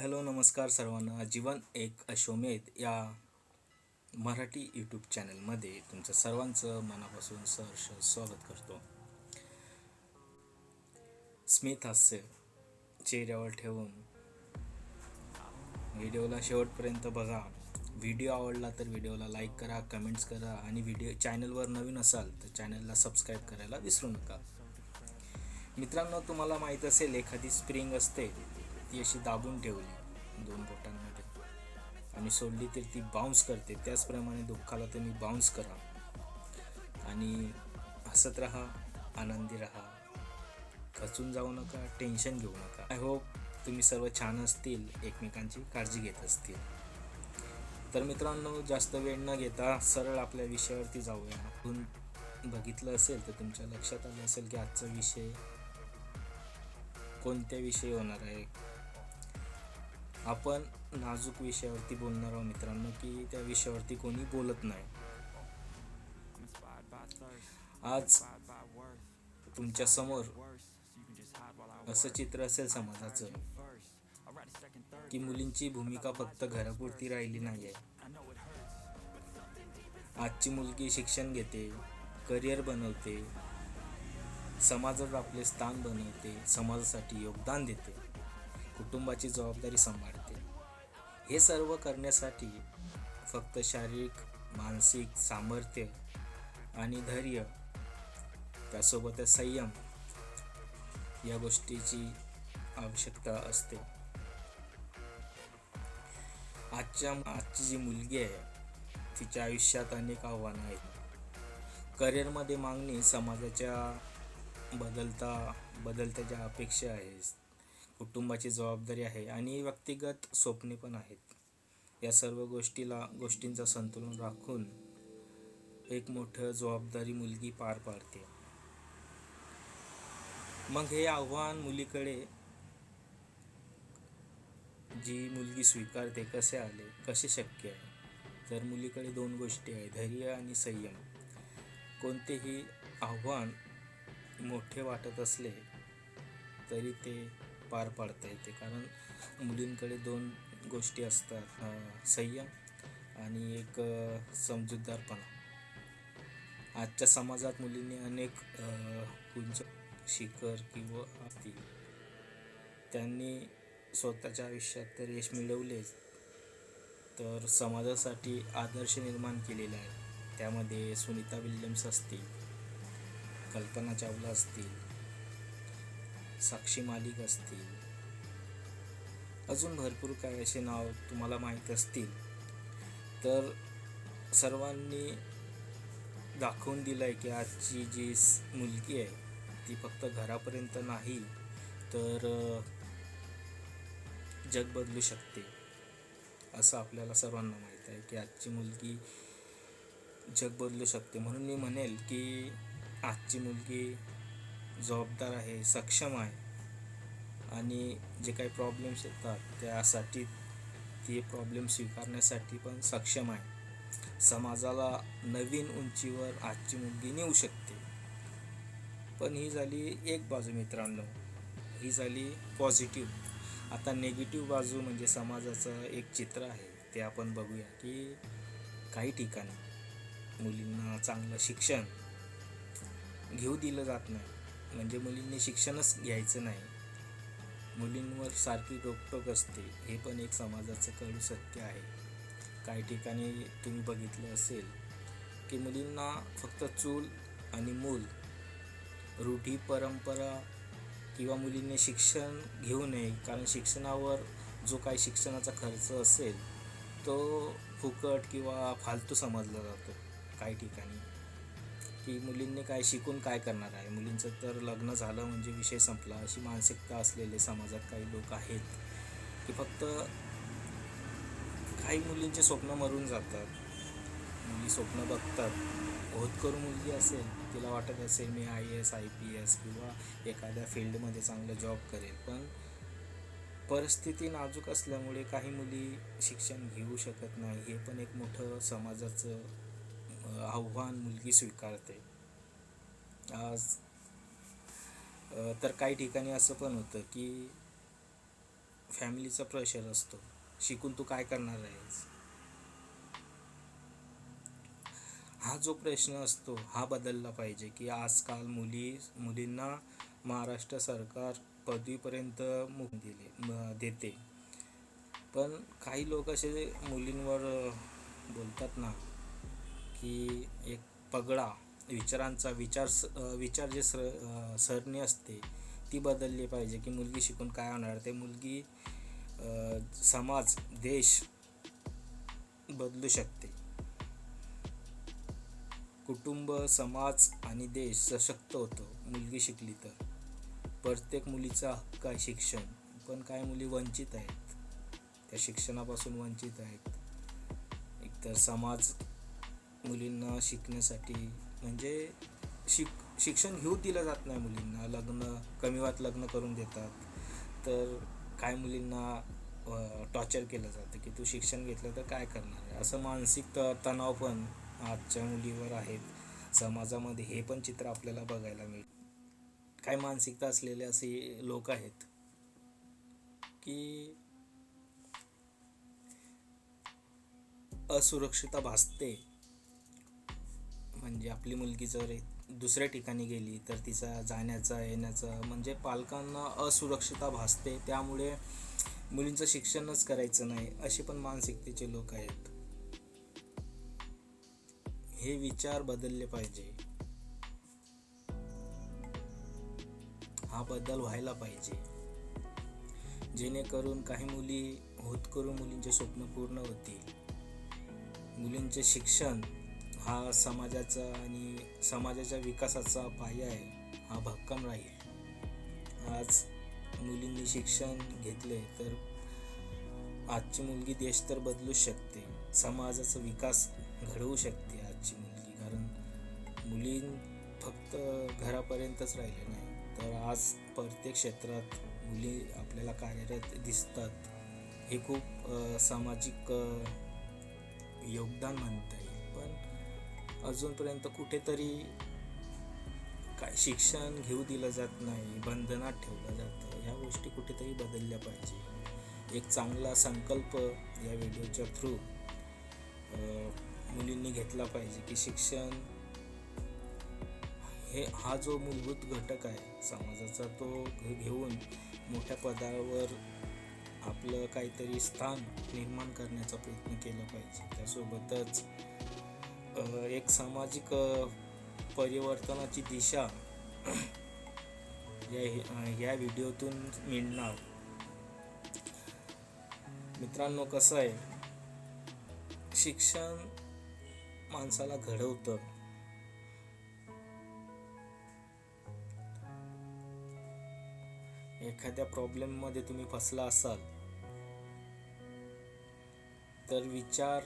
Hello नमस्कार सर्वांना. जीवन एक अश्वमेध या मराठी यूट्यूब चॅनलमध्ये तुमचं सर्वांचं मनापासून सहर्ष स्वागत करतो. स्मित हास्य चेहऱ्यावर ठेवून. व्हिडिओला शेवटपर्यंत बघा. व्हिडिओ आवडला तर व्हिडिओला लाईक करा कमेंट्स करा आणि व्हिडिओ चॅनलवर नवीन असाल तर चॅनलला सबस्क्राईब करायला विसरू नका. मित्रांनो तुम्हाला माहीत असेल एखादी स्प्रिंग असते. ती अशी दाबून ठेवली दोन बोटांमध्ये. आणि सोडली तर ती बाउन्स करते. त्याचप्रमाणे दुःखाला तुम्ही बाउन्स करा. आणि हसत राहा आनंदी राहा. खचून जाऊ नका टेन्शन घेऊ नका. आय होप तुम्ही सर्व छान असतील एकमेकांची काळजी घेत असतील. तर मित्रांनो जास्त वेळ न घेता सरळ आपल्या विषयावरती जाऊया. आपण बघितलं असेल तर तुमच्या लक्षात आलं असेल की आजचा विषय कोणत्या विषयी होणार आहे? आपण नाजूक विषयावरती बोलणार आहोत मित्रांनो की त्या विषयावरती कोणी बोलत नाही. आज तुमच्यासमोर असं चित्र असेल समाजाचं की मुलींची भूमिका फक्त घरापुरती राहिली नाही आहे आजची मुलगी शिक्षण घेते करिअर बनवते समाजात आपले स्थान बनवते समाजासाठी योगदान देते. कुटुंबाची जबाबदारी सांभाळते. हे सर्व करण्यासाठी फक्त शारीरिक मानसिक सामर्थ्य आणि धैर्य त्यासोबतच संयम या गोष्टीची आवश्यकता असते. आजच्या आजची जी मुलगी आहे तिच्या आयुष्यात अनेक आव्हानं आहेत. करिअरमध्ये मागणी समाजाच्या बदलता बदलत्या ज्या अपेक्षा आहेत कुटुंबाची जबाबदारी आहे आणि व्यक्तिगत स्वप्ने पण आहेत. या सर्व गोष्टीला गोष्टींचा संतुलन राखून एक मोठं जबाबदारी मुलगी पार पाडते. मग हे आव्हान मुलीकडे जी मुलगी स्वीकारते कसे आले? कसे शक्य आहे? तर मुलीकडे दोन गोष्टी आहेत धैर्य आणि संयम. कोणतेही आव्हान मोठे वाटत असले तरी ते पार पाडता येते. कारण मुलींकडे दोन गोष्टी असतात. संयम आणि एक समजूतदारपणा. आजच्या समाजात मुलींनी अनेक उंच शिखर किंवा असतील त्यांनी स्वतःच्या आयुष्यात तर यश मिळवलेच तर समाजासाठी आदर्श निर्माण केलेला आहे. त्यामध्ये सुनीता विल्यम्स असतील कल्पना चावला असतील साक्षी मालिक असतील. अजून भरपूर काय असे नाव तुम्हाला माहीत असतील. तर सर्वांनी दाखवून दिलं आहे की आजची जी मुलगी आहे ती फक्त घरापर्यंत नाही तर जग बदलू शकते. असं आपल्याला सर्वांना माहीत आहे की आजची मुलगी जग बदलू शकते. म्हणून मी म्हणेल की आजची मुलगी जबाबदार आहे सक्षम आहे. आणि जे काही प्रॉब्लेम्स येतात त्यासाठी ते प्रॉब्लेम स्वीकारण्यासाठी पण सक्षम आहे. समाजाला नवीन उंचीवर आजची मुलगी नेऊ शकते. पण ही झाली एक बाजू मित्रांनो. ही झाली पॉझिटिव्ह आता नेगेटिव्ह बाजू म्हणजे समाजाचं एक चित्र आहे. ते आपण बघूया की काही ठिकाणी मुलींना चांगलं शिक्षण घेऊ दिलं जात नाही. म्हणजे मुलींनी शिक्षणच घ्यायचं नाही. मुलींवर सारखी रोकटोक असते हे पण एक समाजाचं कडू सत्य आहे. काही ठिकाणी तुम्ही बघितलं असेल की मुलींना फक्त चूल आणि मूल रूढी परंपरा किंवा मुलींनी शिक्षण घेऊ नये कारण शिक्षणावर जो काही शिक्षणाचा खर्च असेल तो फुकट किंवा फालतू समजला जातो काही ठिकाणी. की मुलींनी काय शिकून काय करणार आहे? मुलींचं तर लग्न झालं म्हणजे विषय संपला. अशी मानसिकता असलेले समाजात काही लोक आहेत की फक्त काही मुलींचे स्वप्न मरून जातात. मुली स्वप्न बघतात. होतकरू मुलगी असेल तिला वाटत असेल मी I S I P S किंवा एखाद्या फील्डमध्ये चांगलं जॉब करेल. पण परिस्थिती नाजूक असल्यामुळे काही मुली शिक्षण घेऊ शकत नाही. हे पण एक मोठं समाजाचं आव्हान मुलगी स्वीकारते. आज तर काही ठिकाणी असं पण होतं की फॅमिलीचा प्रेशर असतो. शिकून तू काय करणार आहेस? हा जो प्रश्न असतो हा बदलला पाहिजे की आजकाल मुली मुलींना महाराष्ट्र सरकार पदवीपर्यंत मुक दिले देते. पण काही लोक असे मुलींवर बोलतात ना की एक पगडा विचारांचा विचार स- विचार जे सर सरणी असते ती बदलली पाहिजे की मुलगी शिकून काय होणार? ते मुलगी समाज देश बदलू शकते. कुटुंब समाज आणि देश सशक्त होतो मुलगी शिकली तर. प्रत्येक मुलीचा हक्क आहे शिक्षण पण काय मुली वंचित आहेत. त्या शिक्षणापासून वंचित आहेत. एकतर समाज मुलींना शिकण्यासाठी. म्हणजे शिक शिक्षण घेऊ दिलं जात नाही मुलींना. लग्न कमी वयात लग्न करून देतात. तर काय मुलींना टॉर्चर केलं जातं की तू शिक्षण घेतलं तर काय करणार? आहे असं मानसिक त तणाव पण आजच्या मुलीवर आहेत. समाजामध्ये हे पण चित्र आपल्याला बघायला मिळतं काय मानसिकता असलेले असे लोक आहेत की असुरक्षिता भासते. म्हणजे आपली मुलगी जर एक दुसऱ्या ठिकाणी गेली तर तिचा जाण्याचा येण्याचा म्हणजे पालकांना असुरक्षितता भासते. त्यामुळे मुलींचं शिक्षणच करायचं नाही असे पण मानसिकतेचे लोक आहेत. हे विचार बदलले पाहिजे. हा बदल व्हायला पाहिजे. जेणेकरून काही मुली होतकरून मुलींचे स्वप्न पूर्ण होतील. मुलींचे शिक्षण हा समाजाचा आणि समाजाच्या विकासाचा पाया आहे हा भक्कम राहील. आज मुलींनी शिक्षण घेतले तर आजची मुलगी देश तर बदलूच शकते समाजाचा विकास घडवू शकते आजची मुलगी. कारण मुली फक्त घरापर्यंतच राहिले नाही तर आज प्रत्येक क्षेत्रात मुली आपल्याला कार्यरत दिसतात. हे खूप सामाजिक योगदान म्हणता येईल. अजूनपर्यंत कुठेतरी काय शिक्षण घेऊ दिलं जात नाही बंधनात ठेवलं जातं. ह्या गोष्टी कुठेतरी बदलल्या पाहिजे. एक चांगला संकल्प या व्हिडिओच्या थ्रू मुलींनी घेतला पाहिजे की शिक्षण हे हा जो मूलभूत घटक आहे समाजाचा तो घेऊन मोठ्या पदावर आपलं काहीतरी स्थान निर्माण करण्याचा प्रयत्न केला पाहिजे. त्यासोबतच एक सामाजिक परिवर्तनाची दिशा या या व्हिडिओतून मिळणार. मित्रांनो कसं आहे? शिक्षण माणसाला घडवतं. एखाद्या प्रॉब्लेममध्ये तुम्ही फसला असाल तर विचार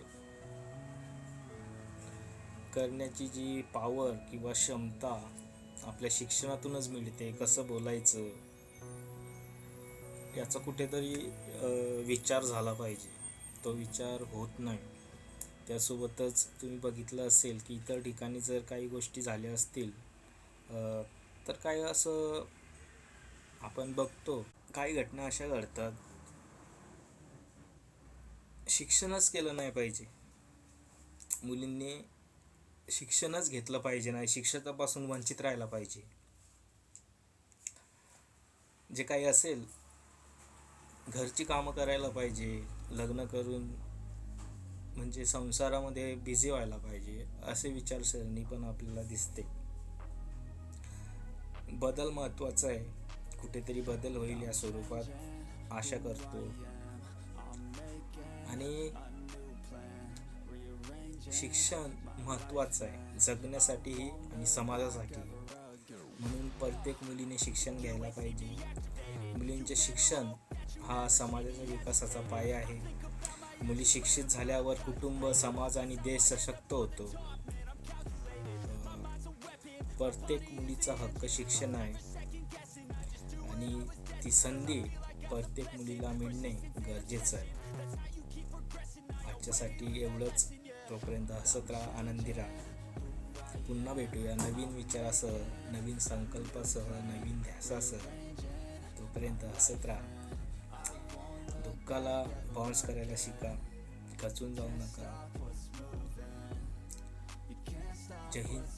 करण्याची जी पॉवर किंवा क्षमता आपल्या शिक्षणातूनच मिळते कसं बोलायचं याचा कुठेतरी विचार झाला पाहिजे. तो विचार होत नाही. त्यासोबतच तुम्ही बघितलं असेल की इतर ठिकाणी जर काही गोष्टी झाल्या असतील तर काय असं आपण बघतो काही घटना अशा घडतात शिक्षणच केलं नाही पाहिजे. मुलींनी शिक्षणच घेतलं पाहिजे नाही. शिक्षणापासून वंचित राहायला पाहिजे. जे काही असेल घरची कामं करायला पाहिजे लग्न करून म्हणजे संसारामध्ये बिझी व्हायला पाहिजे असे विचारसरणी पण आपल्याला दिसते. बदल महत्त्वाचा आहे. कुठेतरी बदल होईल या स्वरूपात. आशा करतो. आणि शिक्षण महत्त्वाचं आहे. जगण्यासाठीही आणि समाजासाठी. म्हणून प्रत्येक मुलीने शिक्षण घ्यायला पाहिजे. मुलींचे शिक्षण हा समाजाच्या विकासाचा पाया आहे. मुली शिक्षित झाल्यावर कुटुंब समाज आणि देश सशक्त होतो. प्रत्येक मुलीचा हक्क शिक्षण आहे. आणि ती संधी प्रत्येक मुलीला मिळणे गरजेचं आहे. आजच्यासाठी एवढंच. तोपर्यंत हसत राहा आनंदी राहा. पुन्हा भेटूया नवीन विचारासह नवीन संकल्पासह नवीन ध्यासासह. तोपर्यंत हसत राहा. दुःखाला बाउन्स करायला शिका खचून जाऊ नका. जय हिंद जय